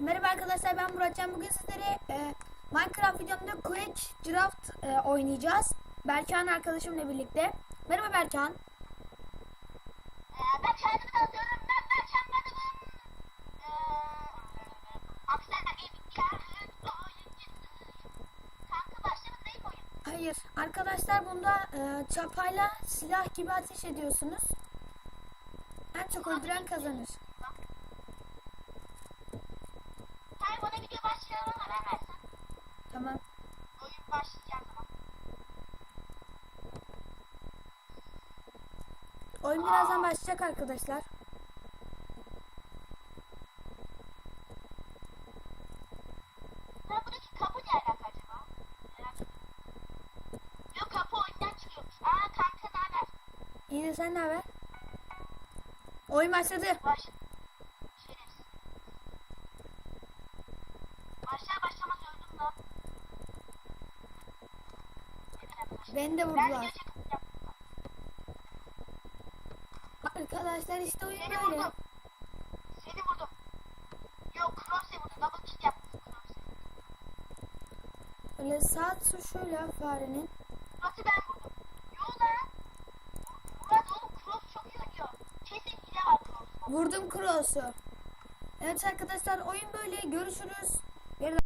Merhaba arkadaşlar ben Muratcan. Bugün sizlere e, Minecraft videomda Quake Draft e, oynayacağız. Berkan arkadaşımla birlikte. Merhaba Berkan. Ee, ben kendimi tanıtıyorum. Ben Berçem Madım'ın ee, Aksana Gaming Kanka başladı değil mi oyun? Hayır arkadaşlar bunda e, çapayla silah gibi ateş ediyorsunuz. En çok öldüren kazanır. Tamam. Oyun başlayacak. Oyun birazdan başlayacak arkadaşlar. İyi sen ne haber? Oyun başladı. Baş... Beni de Ben vurdular. Arkadaşlar işte oyun Seni böyle. vurdum. Seni vurdum. Yok Cross'e vurdum. Double kill yaptım Cross'e. Böyle sağ tuşuyla farenin. Cross'u ben vurdum. Yo lan. Murat oğlum Cross çok iyi oynuyor. Kesin hile var Cross'ta. Vurdum cross'u. Evet arkadaşlar oyun böyle. Görüşürüz.